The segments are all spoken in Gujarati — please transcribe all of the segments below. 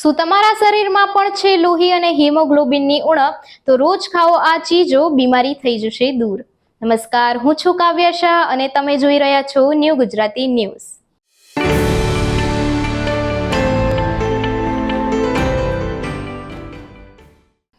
શું તમારા શરીરમાં પણ છે લોહી અને હિમોગ્લોબિનની ઉણપ? તો રોજ ખાઓ આ ચીજો, બીમારી થઈ જશે દૂર. નમસ્કાર, હું છું કાવ્યા શાહ અને તમે જોઈ રહ્યા છો ન્યૂ ગુજરાતી ન્યૂઝ.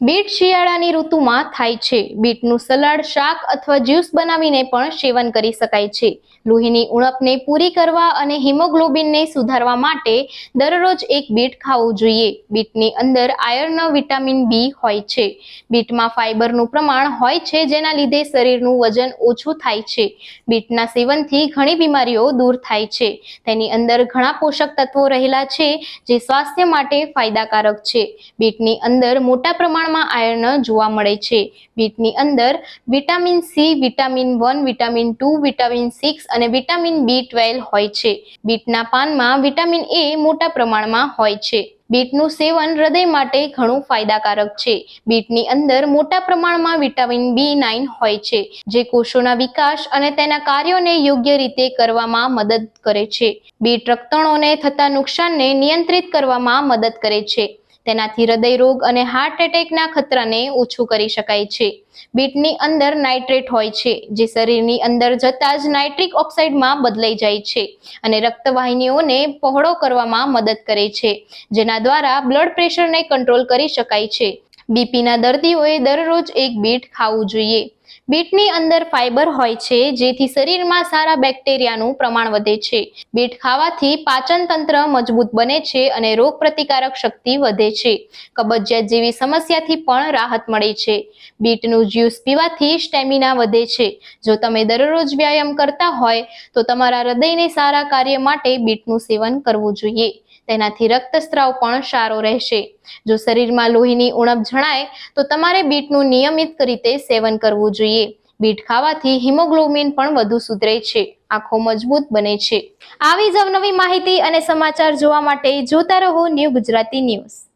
બીટ શિયાળાની ઋતુમાં થાય છે. બીટનું સલાડ, શાક અથવા જ્યુસ બનાવીને પણ સેવન કરી શકાય છે. લોહીની ઉણપને પૂરી કરવા અને હિમોગ્લોબિનને સુધારવા માટે દરરોજ એક બીટ ખાવું જોઈએ. બીટની અંદર આયર્ન વિટામિન બી હોય છે. બીટમાં ફાઇબરનું પ્રમાણ હોય છે, જેના લીધે શરીરનું વજન ઓછું થાય છે. બીટના સેવનથી ઘણી બીમારીઓ દૂર થાય છે. તેની અંદર ઘણા પોષક તત્વો રહેલા છે, જે સ્વાસ્થ્ય માટે ફાયદાકારક છે. બીટની અંદર મોટા પ્રમાણમાં આયર્ન જોવા મળે છે. બીટની અંદર vitamin C, vitamin one, vitamin two, vitamin six અને વિટામિન બી ટ્વેલ્વ હોય છે. બીટના પાનમાં વિટામિન એ મોટા પ્રમાણમાં હોય છે. બીટનું સેવન હૃદય માટે ઘણું ફાયદાકારક છે. બીટની અંદર મોટા પ્રમાણમાં વિટામિન બી નાઇન હોય છે, જે કોષોના વિકાસ અને તેના કાર્યોને યોગ્ય રીતે કરવામાં મદદ કરે છે. બીટ રક્તણોને થતા નુકસાનને નિયંત્રિત કરવામાં મદદ કરે છે. તેનાથી હૃદય રોગ અને હાર્ટ એટેકના ખતરાને ઓછું કરી શકાય છે. બીટની અંદર નાઇટ્રેટ હોય છે, જે શરીરની અંદર જતા જ નાઇટ્રિક ઓક્સાઇડમાં બદલાઈ જાય છે અને રક્તવાહિનીઓને પહોળો કરવામાં મદદ કરે છે, જેના દ્વારા બ્લડ પ્રેશરને કંટ્રોલ કરી શકાય છે. બીપીના દર્દીઓએ દરરોજ એક બીટ ખાવું જોઈએ. બીટની અંદર ફાઇબર હોય છે, જેથી શરીરમાં સારા બેક્ટેરિયાનું પ્રમાણ વધે છે. બીટ ખાવાથી પાચન તંત્ર મજબૂત બને છે અને રોગ પ્રતિકારક શક્તિ વધે છે. કબજિયાત જેવી સમસ્યાથી પણ રાહત મળે છે. બીટનું જ્યુસ પીવાથી સ્ટેમિના વધે છે. જો તમે દરરોજ વ્યાયામ કરતા હોય, તો તમારા હૃદયને સારા કાર્ય માટે બીટનું સેવન કરવું જોઈએ. તેનાથી રક્તસ્રાવ પણ સારો રહેશે. જો શરીરમાં લોહીની ઉણપ જણાય, તો તમારે બીટનું નિયમિત રીતે સેવન કરવું જોઈએ. બીટ ખાવાથી હિમોગ્લોબિન પણ વધુ સુધરે છે, આંખો મજબૂત બને છે. આવી જ અવનવી માહિતી અને સમાચાર જોવા માટે જોતા રહો ન્યૂ ગુજરાતી ન્યૂઝ.